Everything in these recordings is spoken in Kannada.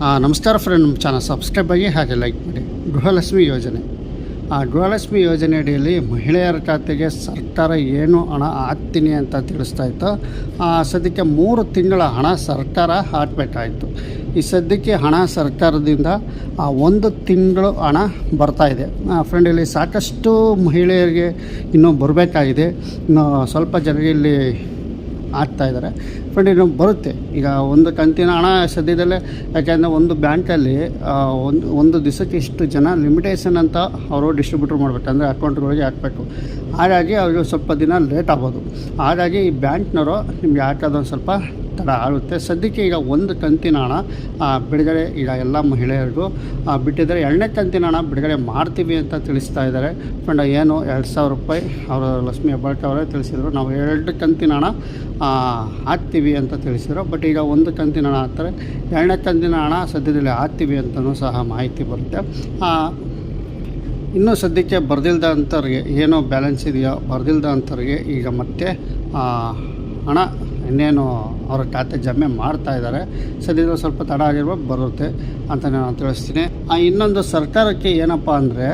ನಮಸ್ಕಾರ ಫ್ರೆಂಡ್ ನಮ್ಮ ಚಾನಲ್ ಸಬ್ಸ್ಕ್ರೈಬ್ ಆಗಿ ಹಾಗೆ ಲೈಕ್ ಮಾಡಿ. ಗೃಹಲಕ್ಷ್ಮಿ ಯೋಜನೆ. ಆ ಗೃಹಲಕ್ಷ್ಮಿ ಯೋಜನೆ ಅಡಿಯಲ್ಲಿ ಮಹಿಳೆಯರ ಖಾತೆಗೆ ಸರ್ಕಾರ ಏನು ಹಣ ಹಾಕ್ತೀನಿ ಅಂತ ತಿಳಿಸ್ತಾ ಇತ್ತು. ಆ, ಸದ್ಯಕ್ಕೆ ಮೂರು ತಿಂಗಳ ಹಣ ಸರ್ಕಾರ ಹಾಕಬೇಕಾಯಿತು. ಈ ಸದ್ಯಕ್ಕೆ ಹಣ ಸರ್ಕಾರದಿಂದ ಆ, ಒಂದು ತಿಂಗಳು ಹಣ ಬರ್ತಾ ಇದೆ. ಫ್ರೆಂಡ್ ಇಲ್ಲಿ ಸಾಕಷ್ಟು ಮಹಿಳೆಯರಿಗೆ ಇನ್ನೂ ಬರಬೇಕಾಗಿದೆ. ಇನ್ನು ಸ್ವಲ್ಪ ಜನರಿಗೆ ಇಲ್ಲಿ ಆಗ್ತಾ ಇದ್ದಾರೆ. ಬಟ್ ಇನ್ನು ಬರುತ್ತೆ. ಈಗ ಒಂದು ಕಂತಿನ ಹಣ ಸದ್ಯದಲ್ಲೇ, ಯಾಕೆಂದರೆ ಒಂದು ಬ್ಯಾಂಕಲ್ಲಿ ಒಂದು ಒಂದು ದಿವಸಕ್ಕೆ ಇಷ್ಟು ಜನ ಲಿಮಿಟೇಷನ್ ಅಂತ ಅವರು ಡಿಸ್ಟ್ರಿಬ್ಯೂಟರ್ ಮಾಡಬೇಕು. ಅಂದರೆ ಅಕೌಂಟ್ಗಳಿಗೆ ಹಾಕಬೇಕು. ಹಾಗಾಗಿ ಅವರು ಸ್ವಲ್ಪ ದಿನ ಲೇಟ್ ಆಗ್ಬೋದು. ಹಾಗಾಗಿ ಈ ಬ್ಯಾಂಕ್ನವರು ನಿಮಗೆ ಹಾಕೋದೊಂದು ಸ್ವಲ್ಪ ತಡ ಆಗುತ್ತೆ. ಸದ್ಯಕ್ಕೆ ಈಗ ಒಂದು ಕಂತಿನ ಹಣ ಬಿಡುಗಡೆ ಈಗ ಎಲ್ಲ ಮಹಿಳೆಯರಿಗೂ ಬಿಟ್ಟಿದ್ದಾರೆ. ಎರಡನೇ ಕಂತಿನ ಹಣ ಬಿಡುಗಡೆ ಮಾಡ್ತೀವಿ ಅಂತ ತಿಳಿಸ್ತಾ ಇದ್ದಾರೆ. ಫ್ರೆಂಡ್ ಏನು, ಎರಡು ಸಾವಿರ ರೂಪಾಯಿ ಅವರು ಲಕ್ಷ್ಮಿ ಹೆಬ್ಬಾಳ್ಕ ಅವರೇ ತಿಳಿಸಿದರು. ನಾವು ಎರಡು ಕಂತಿನ ಹಣ ಹಾಕ್ತೀವಿ ಅಂತ ತಿಳಿಸಿದರು. ಬಟ್ ಈಗ ಒಂದು ಕಂತಿನ ಹಣ ಹಾಕ್ತಾರೆ. ಎರಡನೇ ಕಂತಿನ ಹಣ ಸದ್ಯದಲ್ಲಿ ಹಾಕ್ತೀವಿ ಅಂತಲೂ ಸಹ ಮಾಹಿತಿ ಬರುತ್ತೆ. ಇನ್ನೂ ಸದ್ಯಕ್ಕೆ ಬರೆದಿಲ್ದ ಅಂಥವ್ರಿಗೆ ಏನೋ ಬ್ಯಾಲೆನ್ಸ್ ಇದೆಯೋ ಬರೆದಿಲ್ದ ಅಂಥವ್ರಿಗೆ ಈಗ ಮತ್ತೆ ಹಣ ಇನ್ನೇನು ಅವರ ಖಾತೆ ಜಮೆ ಮಾಡ್ತಾ ಇದ್ದಾರೆ. ಸದ್ಯದ ಸ್ವಲ್ಪ ತಡ ಆಗಿರ್ಬೋದು ಬರುತ್ತೆ ಅಂತ ನಾನು ತಿಳಿಸ್ತೀನಿ. ಇನ್ನೊಂದು ಸರ್ಕಾರಕ್ಕೆ ಏನಪ್ಪ ಅಂದರೆ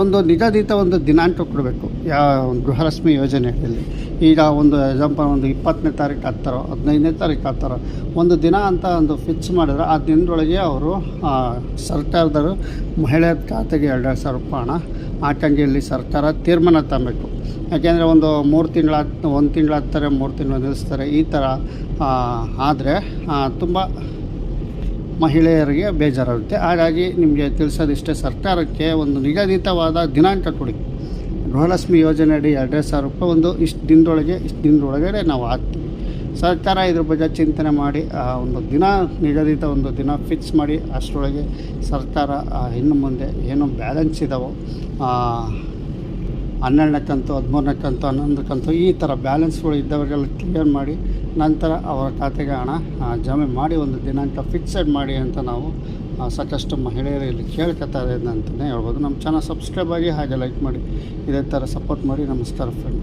ಒಂದು ನಿಗದಿತ ಒಂದು ದಿನಾಂಕ ಕೊಡಬೇಕು. ಯಾವ ಗೃಹಲಕ್ಷ್ಮಿ ಯೋಜನೆಯಲ್ಲಿ. ಈಗ ಒಂದು ಎಕ್ಸಾಂಪಲ್ ಒಂದು ಇಪ್ಪತ್ತನೇ ತಾರೀಕು ಹಾಕ್ತಾರೋ ಹದಿನೈದನೇ ತಾರೀಕು ಹಾಕ್ತಾರೋ ಒಂದು ದಿನ ಅಂತ ಒಂದು ಫಿಕ್ಸ್ ಮಾಡಿದ್ರೆ ಆ ದಿನದೊಳಗೆ ಅವರು ಸರ್ಕಾರದವರು ಮಹಿಳೆಯರ ಖಾತೆಗೆ ಎರಡು ಸಾವಿರ ರೂಪಾಯಿ ಹಣ ಆಟಂಗಿಯಲ್ಲಿ ಸರ್ಕಾರ ತೀರ್ಮಾನ ತಗೊಬೇಕು ಯಾಕೆಂದರೆ ಒಂದು ಮೂರು ತಿಂಗಳ ಒಂದು ತಿಂಗಳು ಮೂರು ತಿಂಗಳು ನಿಲ್ಲಿಸ್ತಾರೆ. ಈ ಥರ ಆದರೆ ತುಂಬ ಮಹಿಳೆಯರಿಗೆ ಬೇಜಾರಾಗುತ್ತೆ. ಹಾಗಾಗಿ ನಿಮಗೆ ತಿಳಿಸೋದಿಷ್ಟೇ ಸರ್ಕಾರಕ್ಕೆ ಒಂದು ನಿಗದಿತವಾದ ದಿನಾಂಕ ಕೊಡಿ. ಗೃಹಲಕ್ಷ್ಮಿ ಯೋಜನೆ ಅಡಿ ಎರಡೇ ಸಾವಿರ ರೂಪಾಯಿ ಒಂದು ಇಷ್ಟು ದಿನದೊಳಗೆ ಇಷ್ಟು ದಿನದೊಳಗಡೆ ನಾವು ಹಾಕ್ತೀವಿ. ಸರ್ಕಾರ ಇದ್ರ ಬಗ್ಗೆ ಚಿಂತನೆ ಮಾಡಿ ಆ ಒಂದು ದಿನ ನಿಗದಿತ ಒಂದು ದಿನ ಫಿಕ್ಸ್ ಮಾಡಿ ಅಷ್ಟರೊಳಗೆ ಸರ್ಕಾರ ಇನ್ನು ಮುಂದೆ ಏನು ಬ್ಯಾಲೆನ್ಸ್ ಇದ್ದಾವೋ ಆ, ಹನ್ನೆರಡನೇ ಕಂತು ಹದಿಮೂರನೇ ಕಂತು ಹನ್ನೊಂದು ಕಂತು ಈ ಥರ ಬ್ಯಾಲೆನ್ಸ್ಗಳು ಇದ್ದವರಿಗೆಲ್ಲ ಕ್ಲಿಯರ್ ಮಾಡಿ ನಂತರ ಅವರ ಖಾತೆಗೆ ಹಣ ಜಮೆ ಮಾಡಿ ಒಂದು ದಿನಾಂಕ ಫಿಕ್ಸೆಡ್ ಮಾಡಿ ಅಂತ ನಾವು ಸಾಕಷ್ಟು ಮಹಿಳೆಯರು ಇಲ್ಲಿ ಕೇಳ್ಕೊತಾರೆ ಅಂತಲೇ ಹೇಳ್ಬೋದು. ನಮ್ಮ ಚಾನಲ್ ಸಬ್ಸ್ಕ್ರೈಬ್ ಆಗಿ ಹಾಗೆ ಲೈಕ್ ಮಾಡಿ, ಇದೇ ಥರ ಸಪೋರ್ಟ್ ಮಾಡಿ. ನಮಸ್ಕಾರ ಫ್ರೆಂಡ್